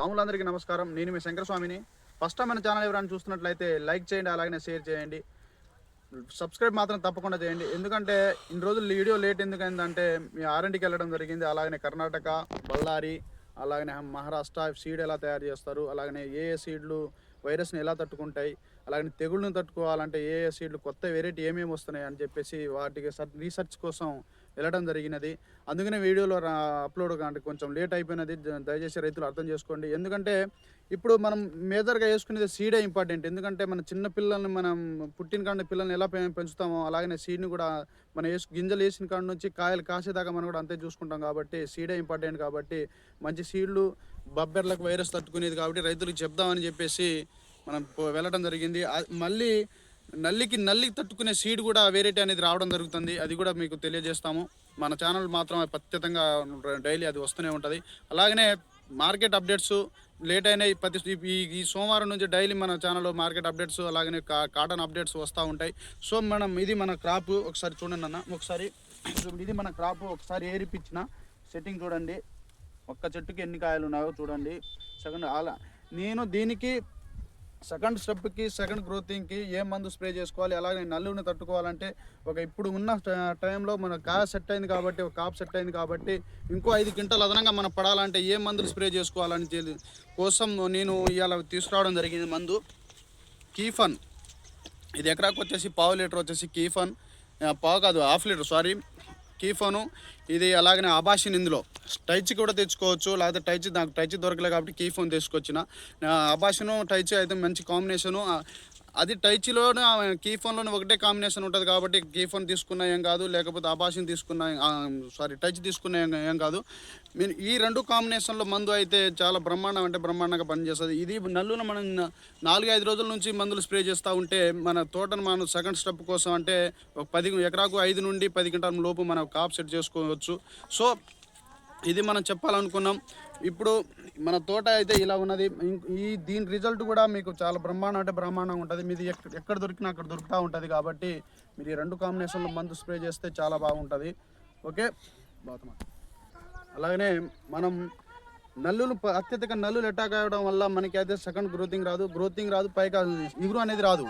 స్వాములందరికీ నమస్కారం. నేను మీ శంకరస్వామిని. ఫస్ట్ టైం మన ఛానల్ ఎవరైనా చూస్తున్నట్లయితే లైక్ చేయండి అలాగనే షేర్ చేయండి. సబ్స్క్రైబ్ మాత్రం తప్పకుండా చేయండి. ఎందుకంటే ఇన్ని రోజులు వీడియో లేట్ ఎందుకైందంటే మీ ఆర్ఎండ్కి వెళ్ళడం జరిగింది. అలాగనే కర్ణాటక బళ్ళారి అలాగనే మహారాష్ట్ర సీడ్ ఎలా తయారు చేస్తారు అలాగనే ఏ ఏ సీడ్లు వైరస్ని ఎలా తట్టుకుంటాయి అలాగనే తెగుళ్ళను తట్టుకోవాలంటే ఏ ఏ సీడ్లు కొత్త వెరైటీ ఏమేమి వస్తున్నాయి అని చెప్పేసి వాటికి సర్- రీసెర్చ్ కోసం వెళ్ళడం జరిగినది. అందుకనే వీడియోలో అప్లోడ్ కానీ కొంచెం లేట్ అయిపోయినది. దయచేసి రైతులు అర్థం చేసుకోండి. ఎందుకంటే ఇప్పుడు మనం మేజర్గా వేసుకునేది సీడే ఇంపార్టెంట్. ఎందుకంటే మన చిన్న పిల్లల్ని మనం పుట్టిన కాడ పిల్లల్ని ఎలా పెంచుతామో అలాగనే సీడ్ని కూడా మనం వేసు గింజలు వేసిన కాడ నుంచి కాయలు కాసేదాకా మనం కూడా అంతే చూసుకుంటాం కాబట్టి సీడే ఇంపార్టెంట్ కాబట్టి మంచి సీడ్లు బబ్బెర్లకు వైరస్ తట్టుకునేది కాబట్టి రైతులకు చెప్దామని చెప్పేసి మనం వెళ్ళడం జరిగింది. మళ్ళీ నల్లికి నల్లికి తట్టుకునే సీడ్ కూడా వెరైటీ అనేది రావడం జరుగుతుంది. అది కూడా మీకు తెలియజేస్తాము. మన ఛానల్ మాత్రం ఖచ్చితంగా డైలీ అది వస్తూనే ఉంటుంది. అలాగనే మార్కెట్ అప్డేట్స్ లేట్ అయినాయి. ప్రతి ఈ ఈ సోమవారం నుంచి డైలీ మన ఛానల్లో మార్కెట్ అప్డేట్స్ అలాగనే కాటన్ అప్డేట్స్ వస్తూ ఉంటాయి. సో మనం ఇది మన క్రాప్ ఒకసారి చూడండి అన్న. ఒకసారి ఇది మన క్రాప్ ఒకసారి ఏరిపించిన సెట్టింగ్ చూడండి. ఒక్క చెట్టుకి ఎన్ని కాయలు ఉన్నాయో చూడండి. సెకండ్ అలా నేను దీనికి సెకండ్ స్టెప్కి సెకండ్ గ్రోతింగ్కి ఏ మందు స్ప్రే చేసుకోవాలి అలాగే నల్లుని తట్టుకోవాలంటే ఒక ఇప్పుడు ఉన్న టైంలో మన కాయ సెట్ అయింది కాబట్టి ఒక కాప్ సెట్ అయింది కాబట్టి ఇంకో ఐదు క్వింటల్ అదనంగా మనం పడాలంటే ఏ మందులు స్ప్రే చేసుకోవాలని కోసం నేను ఇవాళ తీసుకురావడం జరిగింది మందు. కీఫన్. ఇది ఎకరాకు వచ్చేసి పావు లీటర్ వచ్చేసి కీఫన్. పావు కాదు హాఫ్ లీటర్ సారీ. కీఫను ఇది అలాగనే అబాషిన్ ఇందులో. టైచి కూడా తెచ్చుకోవచ్చు లేకపోతే టైచి నాకు టైచి దొరకలేదు కాబట్టి కీ ఫోన్ తీసుకొచ్చిన. అబాషను అబాషిను టైచి అయితే మంచి కాంబినేషను. అది అది కీ ఫోన్లోనే ఒకటే కాంబినేషన్ ఉంటుంది కాబట్టి కీఫోన్ తీసుకున్నా ఏం కాదు లేకపోతే అబాషన్ తీసుకున్నా సారీ టచ్ తీసుకున్నా ఏం కాదు. మీరు ఈ రెండు కాంబినేషన్లో మందు అయితే చాలా బ్రహ్మాండం అంటే బ్రహ్మాండంగా పనిచేస్తుంది. ఇది నల్లున మనం నాలుగైదు నాలుగు ఐదు రోజుల నుంచి మందులు స్ప్రే చేస్తూ ఉంటే మన తోటను మనం సెకండ్ స్టెప్ కోసం అంటే ఒక పది ఎకరాకు ఐదు నుండి పది గంటల లోపు మనం కాప్ సెట్ చేసుకోవచ్చు. సో ఇది మనం చెప్పాలనుకున్నాం. ఇప్పుడు మన తోట అయితే ఇలా ఉన్నది. ఈ దీని రిజల్ట్ కూడా మీకు చాలా బ్రహ్మాండం అంటే బ్రహ్మాండంగా ఉంటుంది. మీది ఎక్కడ ఎక్కడ దొరికినా అక్కడ దొరుకుతూ ఉంటుంది కాబట్టి మీరు ఈ రెండు కాంబినేషన్లో మందు స్ప్రే చేస్తే చాలా బాగుంటుంది. ఓకే? బాగుమా అలాగనే మనం నల్లులు అత్యధిక నల్లులు అటాక్ అవ్వడం వల్ల మనకి అయితే సెకండ్ గ్రోతింగ్ రాదు. గ్రోతింగ్ రాదు పైగా ఇగురు అనేది రాదు.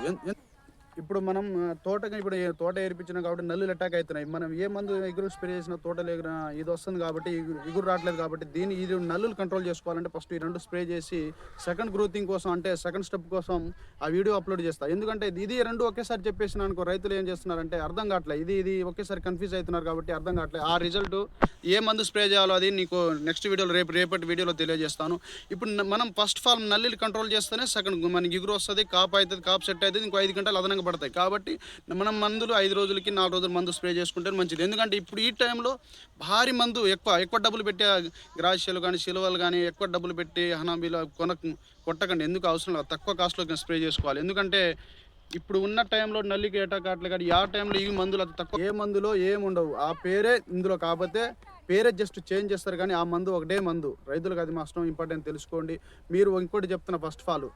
ఇప్పుడు మనం తోటకి ఇప్పుడు తోట ఏర్పించినాం కాబట్టి నల్లులు అటాక్ అవుతున్నాయి. మనం ఏ మందు ఎగురు స్ప్రే చేసిన తోటలు ఎగురు ఇది వస్తుంది కాబట్టి ఇగురు- రావట్లేదు కాబట్టి దీన్ని ఇది నల్లులు కంట్రోల్ చేసుకోవాలంటే ఫస్ట్ ఈ రెండు స్ప్రే చేసి సెకండ్ గ్రోతింగ్ కోసం అంటే సెకండ్ స్టెప్ కోసం ఆ వీడియో అప్లోడ్ చేస్తాను ఎందుకంటే ఇది రెండు ఒకేసారి చెప్పేసిన అనుకో రైతులు ఏం చేస్తున్నారంటే అర్థం కావట్లేదు ఇది ఇది ఒకేసారి కన్ఫ్యూజ్ అవుతున్నారు కాబట్టి అర్థం కావట్లేదు ఆ రిజల్ట్ ఏ మందు స్ప్రే చేయాలో అది నీకు నెక్స్ట్ వీడియోలో రేపు రేపటి వీడియోలో తెలియజేస్తాను. ఇప్పుడు మనం ఫస్ట్ ఫాల్ నల్లులు కంట్రోల్ చేస్తేనే సెకండ్ మనకి ఎగురు వస్తుంది కాపు అవుతుంది కాపు సెట్ అవుతుంది ఇంకో ఐదు గంటలు అదనంగా పడతాయి. కాబట్టి మనం మందులు ఐదు రోజులకి నాలుగు రోజులు మందు స్ప్రే చేసుకుంటే మంచిది. ఎందుకంటే ఇప్పుడు ఈ టైంలో భారీ మందు ఎక్కువ ఎక్కువ డబ్బులు పెట్టే గ్రాషియలు కానీ సిలువలు కానీ ఎక్కువ డబ్బులు పెట్టి హనాబీలు కొన కొట్టకండి. ఎందుకు అవసరం లేదు. తక్కువ కాస్ట్లో స్ప్రే చేసుకోవాలి. ఎందుకంటే ఇప్పుడు ఉన్న టైంలో నల్లికి ఏటాకాట్లు కానీ ఆ టైంలో ఈ మందులు అది తక్కువ. ఏ మందులో ఏమి ఉండవు. ఆ పేరే ఇందులో కాకపోతే పేరే జస్ట్ చేంజ్ చేస్తారు కానీ ఆ మందు ఒకటే మందు. రైతులకు అది మాత్రం ఇంపార్టెంట్ తెలుసుకోండి. మీరు ఇంకోటి చెప్తున్నా ఫస్ట్ ఆఫ్ ఆల్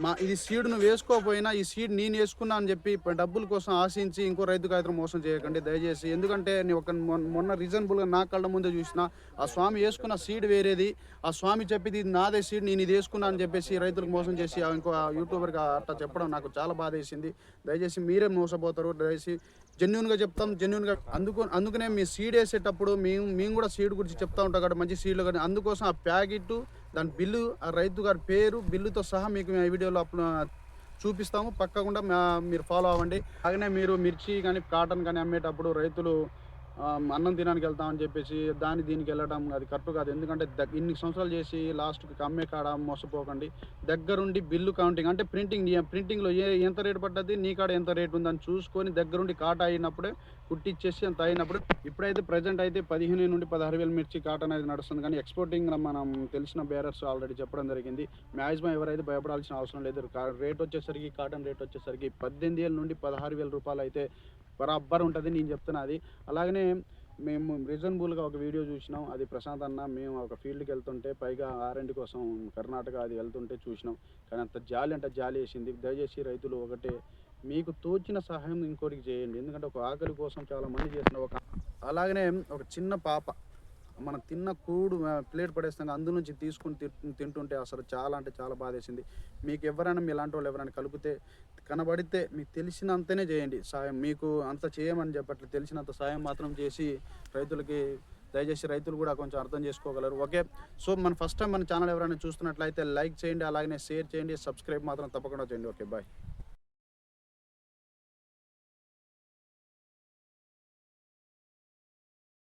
మా ఇది సీడ్ నువ్వు వేసుకోకపోయినా ఈ సీడ్ నేను వేసుకున్నా అని చెప్పి డబ్బుల కోసం ఆశించి ఇంకో రైతు కాగితం మోసం చేయకండి దయచేసి. ఎందుకంటే నేను ఒక మొన్న- మొన్న రీజనబుల్గా నా కళ్ళ ముందే చూసిన ఆ స్వామి వేసుకున్న సీడ్ వేరేది ఆ స్వామి చెప్పింది ఇది నాదే సీడ్ నేను ఇది వేసుకున్నా అని చెప్పేసి రైతులకు మోసం చేసి ఆ ఇంకో యూట్యూబర్గా అట్లా చెప్పడం నాకు చాలా బాధ వేసింది దయచేసి మీరే మోసపోతారు దయచేసి జెన్యున్గా చెప్తాం జెన్యున్గా అందుకు అందుకనే మీ సీడ్ వేసేటప్పుడు మేము మేము కూడా సీడ్ గురించి చెప్తా ఉంటాం కాబట్టి మంచి సీడ్లు కానీ అందుకోసం ఆ ప్యాకెట్ దాని బిల్లు ఆ రైతు గారి పేరు బిల్లుతో సహా మీకు మేము ఈ వీడియోలో అప్లో చూపిస్తాము. పక్కకుండా మా- మీరు ఫాలో అవ్వండి. అలాగనే మీరు మిర్చి కానీ కాటన్ కానీ అమ్మేటప్పుడు రైతులు అన్నం తినడానికి వెళ్తామని చెప్పేసి దాని దీనికి వెళ్ళడం అది కరెక్ట్ కాదు. ఎందుకంటే ఇన్ని సంవత్సరాలు చేసి లాస్ట్కి అమ్మే కాడ మోసపోకండి. దగ్గరుండి బిల్లు కౌంటింగ్ అంటే ప్రింటింగ్ ప్రింటింగ్లో ఏ ఎంత రేటు పడ్డది నీ కాడ ఎంత రేటు ఉందని చూసుకొని దగ్గరుండి కాట అయినప్పుడే కుట్టిచ్చేసి అంత అయినప్పుడు ఇప్పుడైతే ప్రజెంట్ అయితే పదిహేను నుండి పదహారు వేల మిర్చి కాటన్ అనేది నడుస్తుంది. కానీ ఎక్స్పోర్టింగ్ మనం తెలిసిన బేరర్స్ ఆల్రెడీ చెప్పడం జరిగింది. మ్యాక్సిమం ఎవరైతే భయపడాల్సిన అవసరం లేదు. రేట్ వచ్చేసరికి కాటన్ రేట్ వచ్చేసరికి పద్దెనిమిది వేల నుండి పదహారు వేల రూపాయలు అయితే బరాబర్ ఉంటుంది నేను చెప్తున్నా అది. అలాగనే మేము రీజనబుల్గా ఒక వీడియో చూసినాం. అది ప్రశాంత్ అన్న మేము ఒక ఫీల్డ్కి వెళ్తుంటే పైగా ఆర్ఎండ్ కోసం కర్ణాటక అది వెళ్తుంటే చూసినాం. కానీ అంత జాలి అంటే జాలి వేసింది. దయచేసి రైతులు ఒకటే మీకు తోచిన సహాయం ఇంకోటికి చేయండి. ఎందుకంటే ఒక ఆకలి కోసం చాలా మంది చేసిన ఒక అలాగనే ఒక చిన్న పాప మనం తిన్న కూడు ప్లేట్ పడేస్తాం అందు నుంచి తీసుకుని తి- తింటుంటే అసలు చాలా అంటే చాలా బాధేసింది. మీకు ఎవరైనా మీ ఇలాంటి వాళ్ళు ఎవరైనా కలిపితే కనబడితే మీకు తెలిసినంతనే చేయండి. సాయం మీకు అంత చేయమని చెప్పట్లేదు తెలిసినంత సాయం మాత్రం చేసి రైతులకి దయచేసి రైతులు కూడా కొంచెం అర్థం చేసుకోగలరు. ఓకే? సో మన ఫస్ట్ టైం మన ఛానల్ ఎవరైనా చూస్తున్నట్లయితే లైక్ చేయండి అలాగే షేర్ చేయండి సబ్స్క్రైబ్ మాత్రం తప్పకుండా చేయండి. Okay bye.